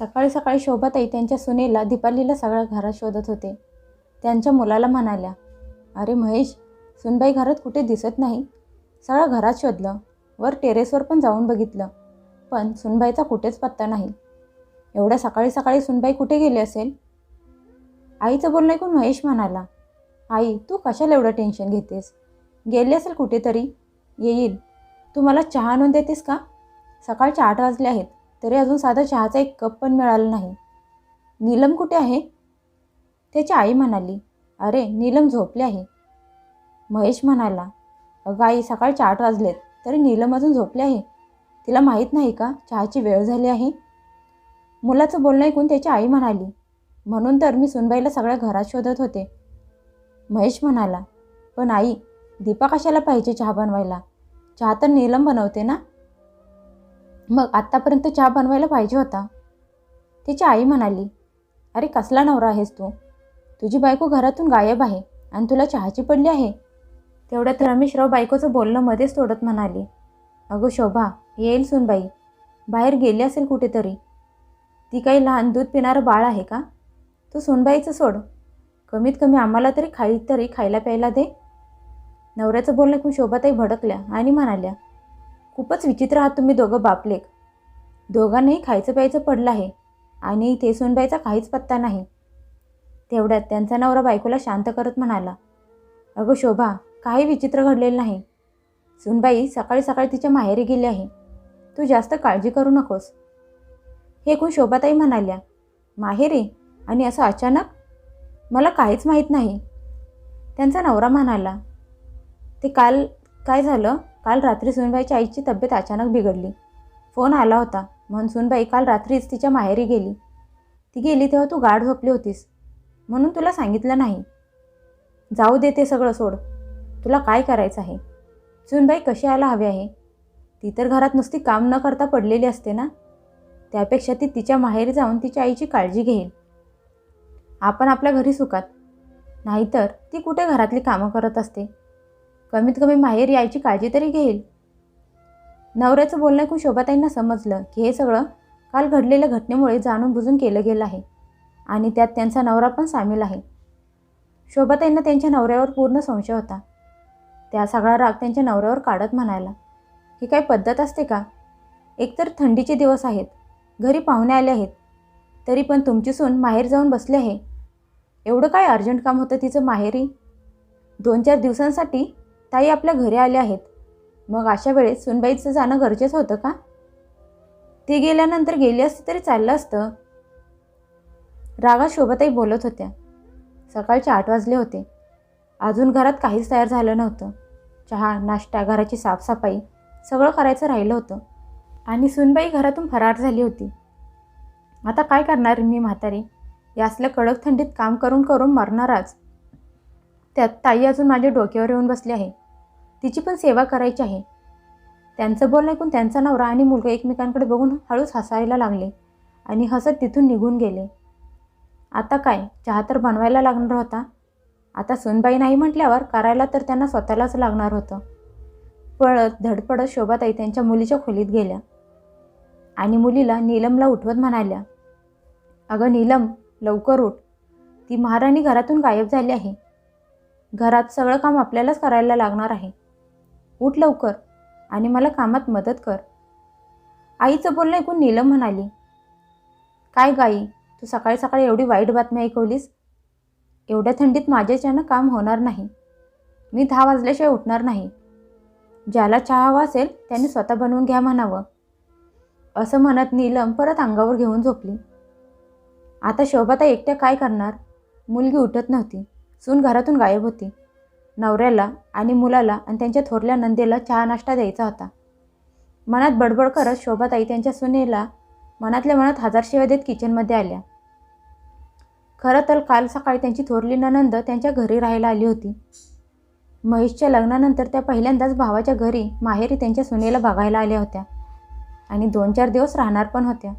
सकाळी सकाळी शोभाताई त्यांच्या सुनेला दीपालीला सगळ्या घरात शोधत होते. त्यांच्या मुलाला म्हणाल्या अरे महेश सुनबाई घरात कुठे दिसत नाही? सगळं घरात शोधलं. वर टेरेसवर पण जाऊन बघितलं. पण सुनबाईचा कुठेच पत्ता नाही. एवढ्या सकाळी सकाळी सुनबाई कुठे गेली असेल? आईचं बोलणं ऐकून महेश म्हणाला आई तू कशाला एवढं टेन्शन घेतेस? गेली असेल कुठेतरी? येईल. तू मला चहा आणून देतेस का? सकाळचे आठ वाजले आहेत. तरी अजून साधा चहाचा एक कप पण मिळाला नाही. नीलम कुठे आहे? त्याची आई म्हणाली अरे नीलम झोपली आहे. महेश म्हणाला अगं आई सकाळचे आठ वाजलेत तरी नीलम अजून झोपली आहे? तिला माहीत नाही का चहाची वेळ झाली आहे? मुलाचं बोलणं ऐकून त्याची आई म्हणाली म्हणून तर मी सुनबाईला सगळ्या घरात शोधत होते. महेश म्हणाला पण आई दीपा कशाला पाहिजे चहा बनवायला? चहा तर नीलम बनवते ना? मग आत्तापर्यंत चहा बनवायला पाहिजे होता. तिची आई म्हणाली अरे कसला नवरा आहेस तू? तुझी बायको घरातून गायब आहे आणि तुला चहाची पडली आहे. तेवढ्यात रमेशराव बायकोचं बोलणं मध्येच तोडत म्हणाली अगं शोभा येईल सुनबाई बाहेर गेली असेल कुठेतरी. ती काही लहान दूध पिणारं बाळ आहे का? तू सुनबाईचं सोड. कमीत कमी आम्हाला तरी खाई तरी खायला प्यायला दे. नवऱ्याचं बोलणं की शोभाताई भडकल्या आणि म्हणाल्या खूपच विचित्र आहात तुम्ही दोघं बापलेक. दोघांनाही खायचं प्यायचं पडलं आहे आणि इथे सुनबाईचा काहीच पत्ता नाही. तेवढ्यात त्यांचा नवरा बायकोला शांत करत म्हणाला अगं शोभा काही विचित्र घडलेलं नाही. सुनबाई सकाळी सकाळी तिच्या माहेरी गेली आहे. तू जास्त काळजी करू नकोस. हे ऐकून शोभाताई म्हणाल्या माहेरी? आणि असं अचानक? मला काहीच माहीत नाही. त्यांचा नवरा म्हणाला ते काल काय झालं? काल रात्री सुनबाईच्या आईची तब्येत अचानक बिघडली. फोन आला होता. म्हणून सुनबाई काल रात्रीच तिच्या माहेरी गेली. ती गेली तेव्हा तू गाढ झोपली होतीस. म्हणून तुला सांगितलं नाही. जाऊ दे ते सगळं सोड. तुला काय करायचं आहे? सुनबाई कशी यायला हवी आहे? ती तर घरात नुसती काम न करता पडलेली असते ना? त्यापेक्षा ती तिच्या माहेरी जाऊन तिच्या आईची काळजी घेईल. आपण आपल्या घरी सुखात. नाहीतर ती कुठे घरातली कामं करत असते? कमीत कमी माहेर यायची काळजी तरी घेईल. नवऱ्याचं बोलणं ऐकून शोभाताईंना समजलं की हे सगळं काल घडलेल्या घटनेमुळे जाणून बुजून केलं गेलं आहे आणि त्यात त्यांचा नवरा पण सामील आहे. शोभाताईंना त्यांच्या नवऱ्यावर पूर्ण संशय होता. त्या सगळा राग त्यांच्या नवऱ्यावर काढत म्हणायला ही काही पद्धत असते का? एकतर थंडीचे दिवस आहेत घरी पाहुणे आले आहेत तरी पण तुमची सून माहेर जाऊन बसली आहे. एवढं काय अर्जंट काम होतं तिचं माहेरी? दोन चार दिवसांसाठी ताई आपल्या घरी आल्या आहेत. मग अशा वेळेस सुनबाईचं जाणं गरजेचं होतं का? ते गेल्यानंतर गेली असती तरी चाललं असतं. रागात शोभाताई बोलत होत्या. सकाळचे आठ वाजले होते. अजून घरात काहीच तयार झालं नव्हतं. चहा नाश्ता घराची साफसफाई सगळं करायचं राहिलं होतं. आणि सुनबाई घरातून फरार झाली होती. आता काय करणार मी म्हातारी? या असल्या कडक थंडीत काम करून करून मरणाराच. त्यात ताई अजून माझ्या डोक्यावर येऊन बसली आहे. तिची पण सेवा करायची आहे. त्यांचं बोलणं ऐकून त्यांचा नवरा आणि मुलगा एकमेकांकडे बघून हळूच हसायला लागले आणि हसत तिथून निघून गेले. आता काय? चहा तर बनवायला लागणार होता. आता सुनबाई नाही म्हटल्यावर करायला तर त्यांना स्वतःलाच लागणार होतं. पळत धडपडत शोभाताई त्यांच्या मुलीच्या खोलीत गेल्या. आणि मुलीला नीलमला उठवत म्हणाल्या अगं नीलम लवकर उठ. ती महाराणी घरातून गायब झाली आहे. घरात सगळं काम आपल्यालाच करायला लागणार आहे. उठ लवकर आणि मला कामात मदत कर. आईचं बोलणं ऐकून नीलम म्हणाली काय गाई तू सकाळी सकाळी एवढी वाईट बातमी ऐकवलीस? एवढ्या थंडीत माझ्याच्यानं काम होणार नाही. मी दहा वाजल्याशिवाय उठणार नाही. ज्याला चहा हवा असेल त्याने स्वतः बनवून घ्या म्हणावं. असं म्हणत नीलम परत अंगावर घेऊन झोपली. आता शोभाता एकट्या काय करणार? मुलगी उठत नव्हती. सून घरातून गायब होती. नवऱ्याला आणि मुलाला आणि त्यांच्या थोरल्या नंदेला चहा नाश्ता द्यायचा होता. मनात बडबड करत शोभाताई त्यांच्या सुनेला मनातल्या मनात हजार शिव्या देत किचनमध्ये आल्या. खरं तर काल सकाळी त्यांची थोरली ननंद त्यांच्या घरी राहायला आली होती. महेशच्या लग्नानंतर त्या पहिल्यांदाच भावाच्या घरी माहेरी त्यांच्या सुनेला बघायला आल्या होत्या आणि दोन चार दिवस राहणार पण होत्या.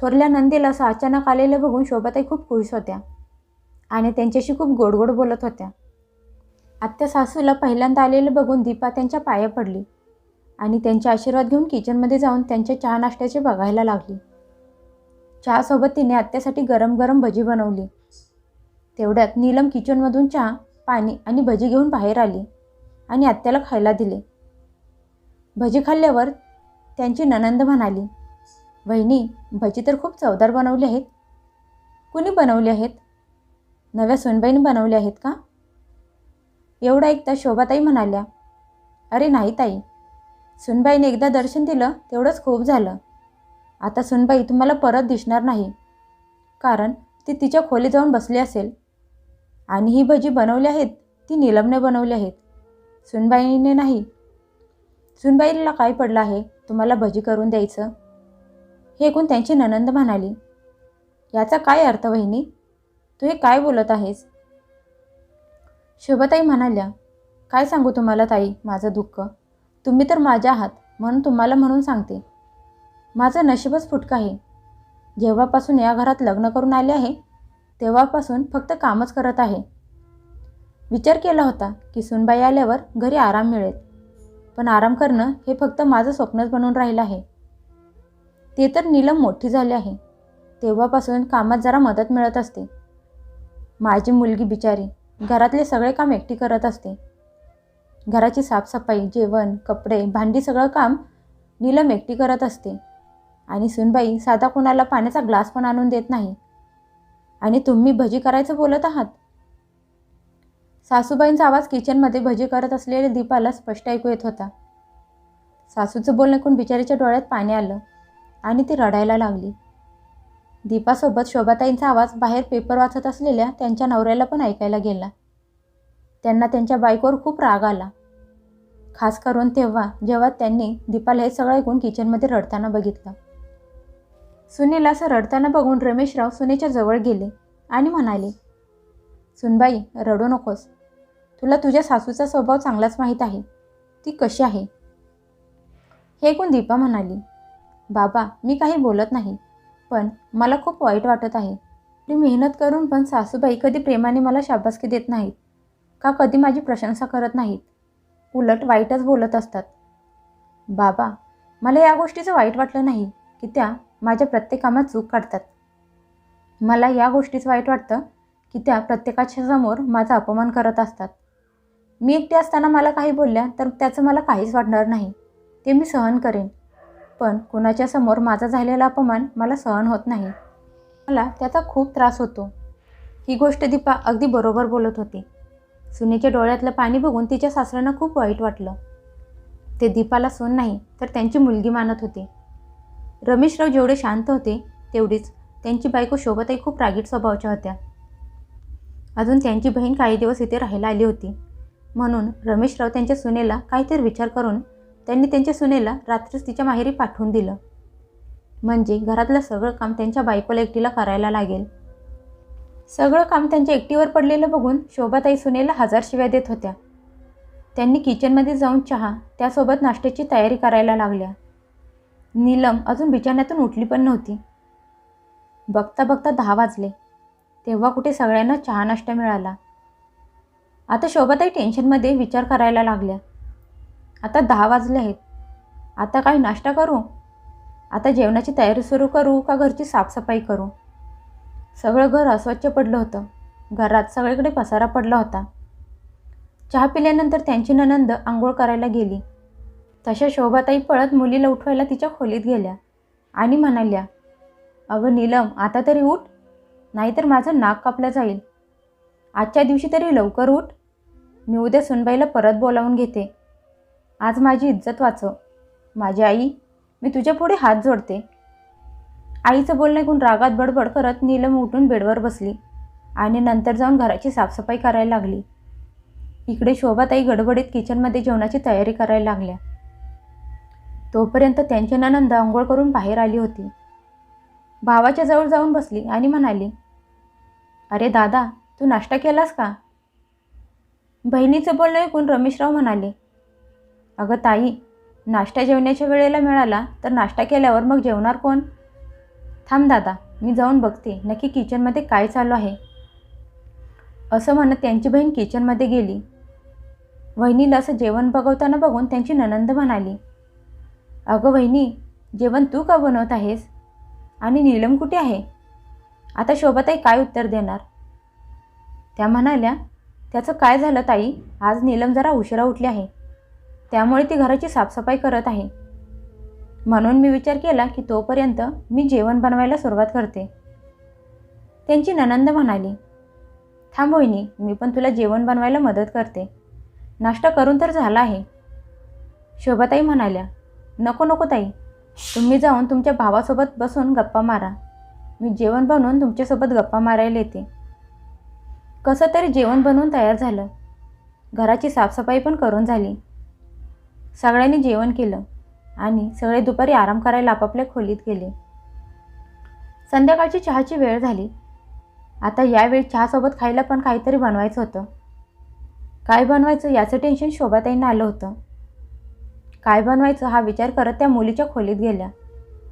थोरल्या नंदीला असं अचानक आलेलं बघून शोभाताई खूप खुश होत्या आणि त्यांच्याशी खूप गोड गोड बोलत होत्या. आत्या सासूला पहिल्यांदा आलेलं बघून दीपा त्यांच्या पाया पडली आणि त्यांचे आशीर्वाद घेऊन किचनमध्ये जाऊन त्यांच्या चहा नाश्त्याचे बघायला लागली. चहासोबत तिने आत्यासाठी गरम गरम भजी बनवली. तेवढ्यात नीलम किचनमधून चहा पाणी आणि भजी घेऊन बाहेर आली आणि आत्याला खायला दिले. भजी खाल्ल्यावर त्यांची ननंद म्हणाली वहिनी भजी तर खूप चवदार बनवली आहेत. कुणी बनवली आहेत? नव्या सोनबाईने बनवली आहेत का? एवढं ऐकता शोभाताई म्हणाल्या अरे नाही ताई सुनबाईने एकदा दर्शन दिलं तेवढंच खूप झालं. आता सुनबाई तुम्हाला परत दिसणार नाही कारण ती तिच्या खोली जाऊन बसली असेल. आणि ही भजी बनवली आहेत ती निलमने बनवली आहेत. सुनबाईने नाही. सुनबाईला काय पडलं आहे तुम्हाला भजी करून द्यायचं? हे ऐकून त्यांची ननंद म्हणाली याचा काय अर्थ वहिनी? तू हे काय बोलत आहेस? शोभाताई म्हणाल्या काय सांगू तुम्हाला ताई? माझं दुःख. तुम्ही तर माझ्या आहात म्हणून तुम्हाला म्हणून सांगते. माझं नशीबच फुटकं आहे. जेव्हापासून या घरात लग्न करून आले आहे तेव्हापासून फक्त कामच करत आहे. विचार केला होता की सुनबाई आल्यावर घरी आराम मिळेल पण आराम करणं हे फक्त माझं स्वप्नच बनून राहिलं आहे. ते तर नीलम मोठी झाली आहे. तेव्हापासून कामात जरा मदत मिळत असते. माझी मुलगी बिचारी घरातले सगळे काम एकटी करत असते. घराची साफसफाई जेवण कपडे भांडी सगळं काम नीलम एकटी करत असते. आणि सुनबाई साधा कोणाला पाण्याचा ग्लास पण आणून देत नाही. आणि तुम्ही भजी करायचं बोलत आहात? सासूबाईंचा आवाज किचनमध्ये भजी करत असलेल्या दीपाला स्पष्ट ऐकू येत होता. सासूचं बोलणं ऐकून बिचारीच्या डोळ्यात पाणी आलं आणि ती रडायला लागली. दीपासोबत शोभाताईंचा आवाज बाहेर पेपर वाचत असलेल्या त्यांच्या नवऱ्याला पण ऐकायला गेला. त्यांना त्यांच्या बायकोवर खूप राग आला. खास करून तेव्हा जेव्हा त्यांनी दीपाला हे सगळं ऐकून किचनमध्ये रडताना बघितलं. सुनीला असं रडताना बघून रमेशराव सुनेच्या जवळ गेले आणि म्हणाले सुनबाई रडू नकोस. तुला तुझ्या सासूचा स्वभाव चांगलाच माहीत आहे. ती कशी आहे? हे ऐकून दीपा म्हणाली बाबा मी काही बोलत नाही. पण मला खूप वाईट वाटत आहे. मी मेहनत करून पण सासूबाई कधी प्रेमाने मला शाबासकी देत नाहीत. का कधी माझी प्रशंसा करत नाहीत? उलट वाईटच बोलत असतात. बाबा मला या गोष्टीचं वाईट वाटलं नाही की त्या माझ्या प्रत्येक कामात चूक काढतात. मला या गोष्टीचं वाईट वाटतं की त्या प्रत्येकाच्या समोर माझा अपमान करत असतात. मी एकटी असताना मला काही बोलल्या तर त्याचं मला काहीच वाटणार नाही. ते मी सहन करेन. पण कुणाच्या समोर माझा झालेला अपमान मला सहन होत नाही. मला त्याचा खूप त्रास होतो. ही गोष्ट दीपा अगदी बरोबर बोलत होती. सुनेच्या डोळ्यातलं पाणी बघून तिच्या सासऱ्यांना खूप वाईट वाटलं. ते दीपाला सून नाही तर त्यांची मुलगी मानत होते. रमेशराव जेवढे शांत होते तेवढीच त्यांची बायको शोभताई खूप रागीट स्वभावाच्या होत्या. अजून त्यांची बहीण काही दिवस इथे राहायला आली होती. म्हणून रमेशराव त्यांच्या सुनेला काहीतरी विचार करून त्यांनी त्यांच्या सुनेला रात्रीच तिच्या माहेरी पाठवून दिलं. म्हणजे घरातलं सगळं काम त्यांच्या बायकोला एकटीला करायला लागेल. सगळं काम त्यांच्या एकटीवर पडलेलं बघून शोभाताई सुनेला हजार शिव्या देत होत्या. त्यांनी किचनमध्ये जाऊन चहा त्यासोबत नाश्त्याची तयारी करायला लागल्या. नीलम अजून बिछाण्यातून उठली पण नव्हती. बघता बघता दहा वाजले. तेव्हा कुठे सगळ्यांना चहा नाश्ता मिळाला. आता शोभाताई टेन्शनमध्ये विचार करायला लागल्या. आता दहा वाजले आहेत. आता काय नाश्ता करू? आता जेवणाची तयारी सुरू करू का घरची साफसफाई करू? सगळं घर अस्वच्छ पडलं होतं. घरात सगळीकडे पसारा पडला होता. चहा पिल्यानंतर त्यांची ननंद आंघोळ करायला गेली. तशा शोभाताई पळत मुलीला उठवायला तिच्या खोलीत गेल्या आणि म्हणाल्या अगं नीलम आता तरी उठ. नाहीतर माझं नाक कापलं जाईल. आजच्या दिवशी तरी लवकर उठ. मी उद्या सुनबाईला परत बोलावून घेते. आज माझी इज्जत वाचव. माझी आई मी तुझ्या पुढे हात जोडते. आईचं बोलणं ऐकून रागात बडबड करत नीलम उठून बेडवर बसली आणि नंतर जाऊन घराची साफसफाई करायला लागली. इकडे शोभाताई गडबडीत किचनमध्ये जेवणाची तयारी करायला लागल्या. तोपर्यंत त्यांची ननंद आंघोळ करून बाहेर आली होती. भावाच्या जवळ जाऊन बसली आणि म्हणाली अरे दादा तू नाश्ता केलास का? बहिणीचं बोलणं ऐकून रमेशराव म्हणाले अगं ताई नाश्ता जेवण्याच्या वेळेला मिळाला तर नाश्ता केल्यावर मग जेवणार कोण? थांब दादा मी जाऊन बघते नक्की किचनमध्ये काय चालू आहे? असं म्हणत त्यांची बहीण किचनमध्ये गेली. वहिनीला असं जेवण बघवताना बघून त्यांची ननंद म्हणाली अगं वहिनी जेवण तू का बनवत आहेस? आणि नीलम कुठे आहे? आता शोभाताई काय उत्तर देणार? त्या म्हणाल्या त्याचं काय झालं ताई? आज नीलम जरा उशिरा उठली आहे. त्यामुळे ती घराची साफसफाई करत आहे. म्हणून मी विचार केला की तोपर्यंत मी जेवण बनवायला सुरुवात करते. त्यांची ननंद म्हणाली थांब वहिनी मी पण तुला जेवण बनवायला मदत करते. नाश्ता करून तर झाला आहे. शोभाताई म्हणाल्या नको नको ताई. तुम्ही जाऊन तुमच्या भावासोबत बसून गप्पा मारा. मी जेवण बनवून तुमच्यासोबत गप्पा मारायला येते. कसं तरी जेवण बनवून तयार झालं. घराची साफसफाई पण करून झाली. सगळ्यांनी जेवण केलं आणि सगळे दुपारी आराम करायला आपापल्या खोलीत गेले. संध्याकाळची चहाची वेळ झाली. आता यावेळी चहासोबत खायला पण काहीतरी बनवायचं होतं. काय बनवायचं याचं टेन्शन शोभाताईंना आलं होतं. काय बनवायचं हा विचार करत त्या मुलीच्या खोलीत गेल्या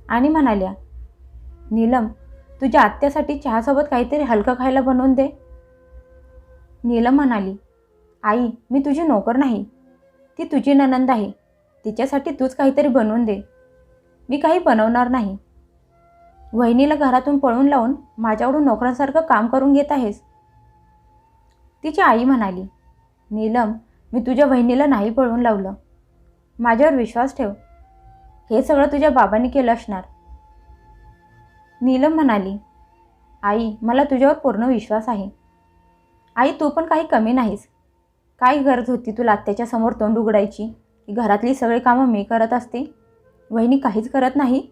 आणि म्हणाल्या नीलम तुझ्या आत्यासाठी चहासोबत काहीतरी हलकं खायला बनवून दे. नीलम म्हणाली आई मी तुझी नोकर नाही. ती तुझी ननंद आहे. तिच्यासाठी तूच काहीतरी बनवून दे. मी काही बनवणार नाही. वहिनीला घरातून पळून लावून माझ्याकडून नोकरांसारखं काम करून घेत आहेस. तिची आई म्हणाली नीलम मी तुझ्या बहिणीला नाही पळवून लावलं. माझ्यावर विश्वास ठेव. हे सगळं तुझ्या बाबांनी केलं असणार. नीलम म्हणाली आई मला तुझ्यावर पूर्ण विश्वास आहे. आई तू पण काही कमी नाहीस. काय गरज होती तुला आत्याच्या समोर तोंड उघडायची? की घरातली सगळी कामं मी करत असते. वहिनी काहीच करत नाही.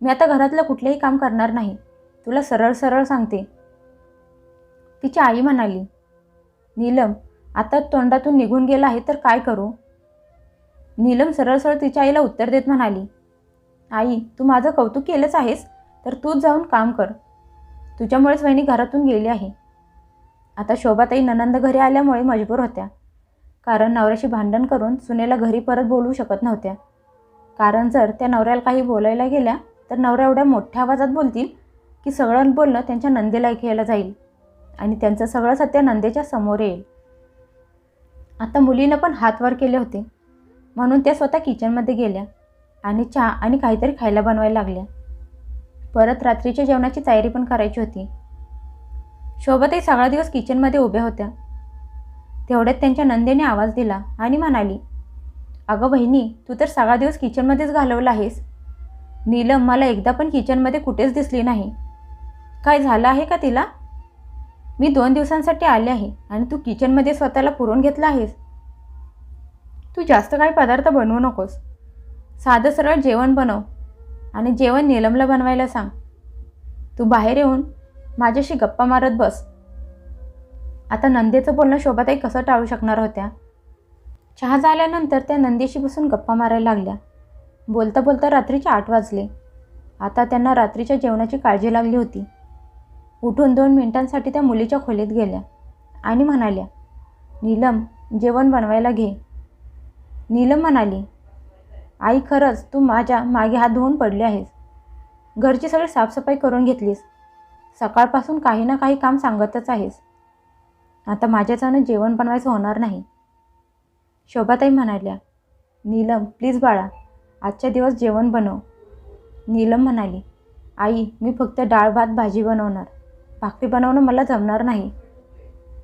मी आता घरातलं कुठलंही काम करणार नाही. तुला सरळ सरळ सांगते. तिची आई म्हणाली नीलम आता तोंडातून निघून गेला आहे तर काय करू? नीलम सरळ सरळ तिच्या आईला उत्तर देत म्हणाली आई तू माझं कौतुक केलंच आहेस तर तूच जाऊन काम कर. तुझ्यामुळेच वहिनी घरातून गेली आहे. आता शोभाताई ननंद घरी आल्यामुळे मजबूर होत्या. कारण नवऱ्याशी भांडण करून सुनेला घरी परत बोलवू शकत नव्हत्या. कारण जर त्या नवऱ्याला काही बोलायला गेल्या तर नवऱ्या एवढ्या मोठ्या आवाजात बोलतील की सगळं बोलणं त्यांच्या नंदेला ऐकायला जाईल आणि त्यांचं सगळं सत्य नंदेच्या समोर येईल. आता मुलीनं पण हात वर केले होते. म्हणून त्या स्वतः किचनमध्ये गेल्या आणि चहा आणि काहीतरी खायला बनवायला लागल्या. परत रात्रीच्या जेवणाची तयारी पण करायची होती. शोभतही सगळा दिवस किचनमध्ये उभ्या होत्या. तेवढ्यात त्यांच्या नंदेने आवाज दिला आणि म्हणाली अगं बहिणी तू तर सगळा दिवस किचनमध्येच घालवला आहेस. नीलम मला एकदा पण किचनमध्ये कुठेच दिसली नाही. काय झालं आहे का तिला? मी दोन दिवसांसाठी आले आहे आणि तू किचनमध्ये स्वतःला पुरवून घेतला आहेस. तू जास्त काही पदार्थ बनवू नकोस. साधं सरळ जेवण बनव आणि जेवण नीलमला बनवायला सांग. तू बाहेर येऊन माझ्याशी गप्पा मारत बस. आता नंदेचं बोलणं शोभाताई कसं टाळू शकणार होत्या? चहा झाल्यानंतर त्या नंदेशी बसून गप्पा मारायला लागल्या. बोलता बोलता रात्रीचे आठ वाजले. आता त्यांना रात्रीच्या जेवणाची काळजी लागली होती. उठून दोन मिनिटांसाठी त्या मुलीच्या खोलीत गेल्या आणि म्हणाल्या नीलम जेवण बनवायला घे. नीलम म्हणाली आई खरंच तू माझ्या मागे हात धुवून पडले आहेस. घरची सगळी साफसफाई करून घेतलीस. सकाळपासून काही ना काही काम सांगतच आहेस. आता माझ्याच्यानं जेवण बनवायचं होणार नाही. शोभाताई म्हणाल्या नीलम प्लीज बाळा आजच्या दिवस जेवण बनव. नीलम म्हणाली आई मी फक्त डाळ भात भाजी बनवणार. भाकरी बनवणं मला जमणार नाही.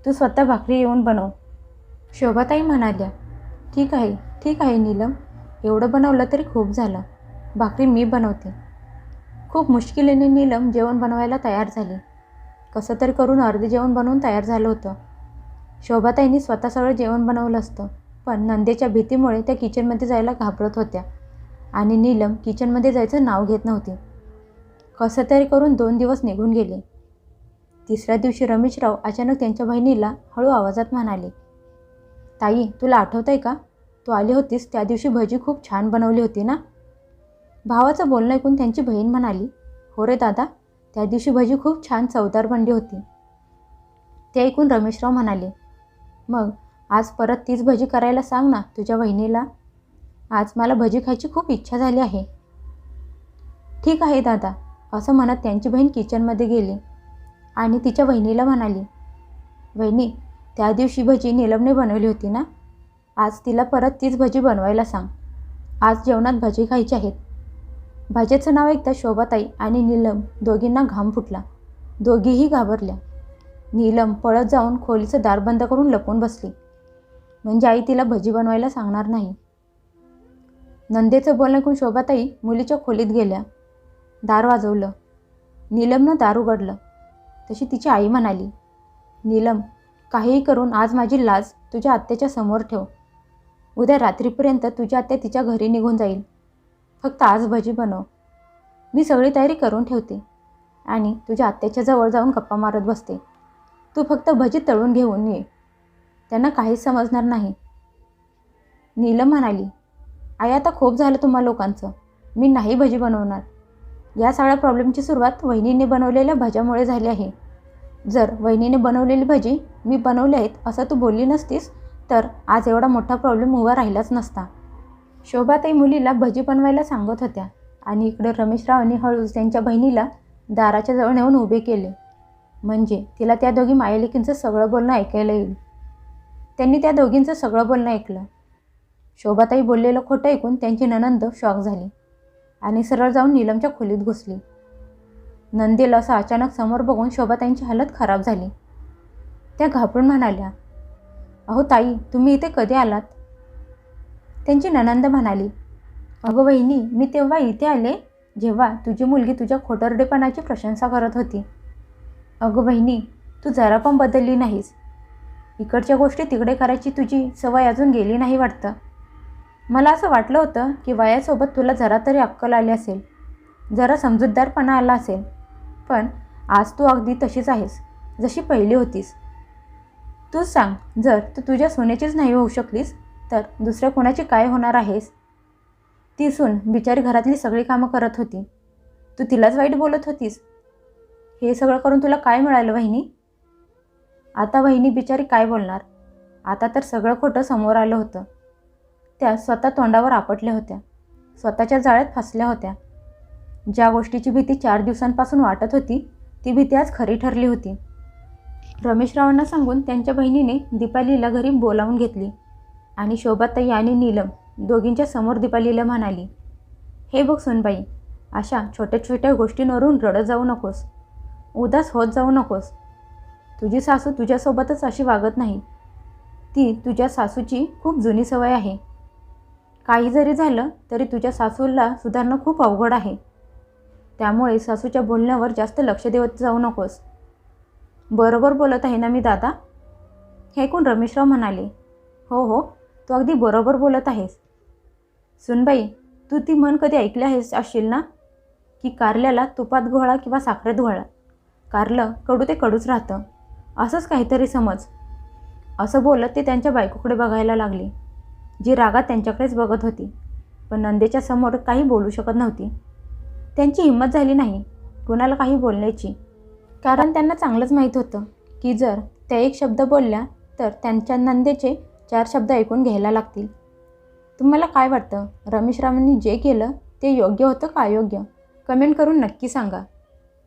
तू स्वतः भाकरी येऊन बनव. शोभाताई म्हणाल्या ठीक आहे ठीक आहे नीलम. एवढं बनवलं तरी खूप झालं. भाकरी मी बनवते. खूप मुश्किलीने नीलम जेवण बनवायला तयार झाली. कसं तरी करून अर्धे जेवण बनवून तयार झालं होतं. शोभाताईंनी स्वतः सगळं जेवण बनवलं असतं पण नंदेच्या भीतीमुळे त्या किचनमध्ये जायला घाबरत होत्या आणि नीलम किचनमध्ये जायचं नाव घेत नव्हती. कसं तरी करून दोन दिवस निघून गेले. तिसऱ्या दिवशी रमेशराव अचानक त्यांच्या बहिणीला हळू आवाजात म्हणाले ताई तुला आठवत आहे का? तू आली होतीस त्या दिवशी भजी खूप छान बनवली होती ना? भावाचं बोलणं ऐकून त्यांची बहीण म्हणाली हो रे दादा त्या दिवशी भजी खूप छान चवदार बनली होती. ते ऐकून रमेशराव म्हणाले मग आज परत तीच भजी करायला सांग ना तुझ्या बहिणीला आज मला भजी खायची खूप इच्छा झाली आहे. ठीक आहे दादा असं म्हणत त्यांची बहीण किचनमध्ये गेली. आणि तिच्या बहिणीला म्हणाली बहिणी त्या दिवशी भजी नीलमने बनवली होती ना? आज तिला परत तीच भजी बनवायला सांग. आज जेवणात भजी खायची आहेत. भाज्याचं नाव ऐकता शोभाताई आणि नीलम दोघींना घाम फुटला. दोघीही घाबरल्या. नीलम पळत जाऊन खोलीचं दार बंद करून लपून बसली. म्हणजे आई तिला भजी बनवायला सांगणार नाही. नंदेचं बोलणं ऐकून शोभाताई मुलीच्या खोलीत गेल्या. दार वाजवलं. नीलमनं दार उघडलं. तशी तिची आई म्हणाली नीलम काहीही करून आज माझी लाज तुझ्या आत्याच्या समोर ठेव. उद्या रात्रीपर्यंत तुझी आत्या तिच्या घरी निघून जाईल. फक्त आज भजी बनव. मी सगळी तयारी करून ठेवते आणि तुझ्या आत्याच्या जवळ जाऊन गप्पा मारत बसते. तू फक्त भजी तळून घेऊन ये. त्यांना काहीच समजणार नाही. नीलम म्हणाली आई आता खूप झालं तुम्हा लोकांचं. मी नाही भजी बनवणार. या सगळ्या प्रॉब्लेमची सुरुवात वहिनीने बनवलेल्या भज्यामुळे झाली आहे. जर वहिनीने बनवलेली भजी मी बनवली आहेत असं तू बोलली नसतीस तर आज एवढा मोठा प्रॉब्लेम उभा राहिलाच नसता. शोभाताई मुलीला भजी बनवायला सांगत होत्या आणि इकडे रमेशरावांनी हळूच त्यांच्या बहिणीला दाराच्या जवळ नेऊन उभे केले. म्हणजे तिला त्या दोघी मायालेकींचं सगळं बोलणं ऐकायला येईल. त्यांनी त्या दोघींचं सगळं बोलणं ऐकलं. शोभाताई बोललेलं खोटं ऐकून त्यांची ननंद शॉक झाली आणि सरळ जाऊन नीलमच्या खोलीत घुसली. नंदेला असं अचानक समोर बघून शोभाताईंची हालत खराब झाली. त्या घाबरून म्हणाल्या अहो ताई तुम्ही इथे कधी आलात? त्यांची ननंद म्हणाली अगं वहिनी मी तेव्हा इथे आले जेव्हा तुझी मुलगी तुझ्या खोटरडेपणाची प्रशंसा करत होती. अगं बहिणी तू जरा पण बदलली नाहीस. इकडच्या गोष्टी तिकडे करायची तुझी सवय अजून गेली नाही वाटतं. मला असं वाटलं होतं की वयासोबत तुला जरा तरी अक्कल आली असेल जरा समजूतदारपणा आला असेल पण आज तू अगदी तशीच आहेस जशी पहिली होतीस. तूच सांग जर तू तुझ्या सोन्याचीच नाही होऊ शकलीस तर दुसऱ्या कोणाची काय होणार आहेस? ती सून बिचारी घरातली सगळी कामं करत होती. तू तिलाच वाईट बोलत होतीस? हे सगळं करून तुला काय मिळालं वहिनी? आता वहिनी बिचारी काय बोलणार? आता तर सगळं खोटं समोर आलं होतं. त्या स्वतः तोंडावर आपटल्या होत्या. स्वतःच्या जाळ्यात फसल्या होत्या. ज्या गोष्टीची भीती चार दिवसांपासून वाटत होती ती भीती आज खरी ठरली होती. रमेशरावांना सांगून त्यांच्या बहिणीने दीपालीला घरी बोलावून घेतली. आणि शोभाताई आणि नीलम दोघींच्या समोर दीपालीला म्हणाली हे बघ सुनबाई अशा छोट्या छोट्या गोष्टींवरून रडत जाऊ नकोस. उदास होत जाऊ नकोस. तुझी सासू तुझ्यासोबतच अशी वागत नाही. ती तुझ्या सासूची खूप जुनी सवय आहे. काही जरी झालं तरी तुझ्या सासूला सुधारणं खूप अवघड आहे. त्यामुळे सासूच्या बोलण्यावर जास्त लक्ष देत जाऊ नकोस. बरोबर बोलत आहे ना मी दादा? हे कोण रमेशराव म्हणाले? हो हो. तू अगदी बरोबर बोलत आहेस. सुनबाई तू ती म्हण कधी ऐकली आहेस असशील ना? की कारल्याला तुपात घोळा किंवा साखरेत घोळा? कारलं कडू ते कडूच राहतं. असंच काहीतरी समज. असं बोलत ते त्यांच्या बायकोकडे बघायला लागले. जी रागात त्यांच्याकडेच बघत होती. पण नंदेच्या समोर काही बोलू शकत नव्हती. त्यांची हिंमत झाली नाही. कुणाला काही बोलण्याची. कारण त्यांना चांगलंच माहीत होतं की जर त्या एक शब्द बोलल्या तर त्यांच्या नंदेचे चार शब्द ऐकून घ्यायला लागतील. तुम्हाला काय वाटतं? रमेश रावांनी जे केलं ते योग्य होतं का अयोग्य? कमेंट करून नक्की सांगा.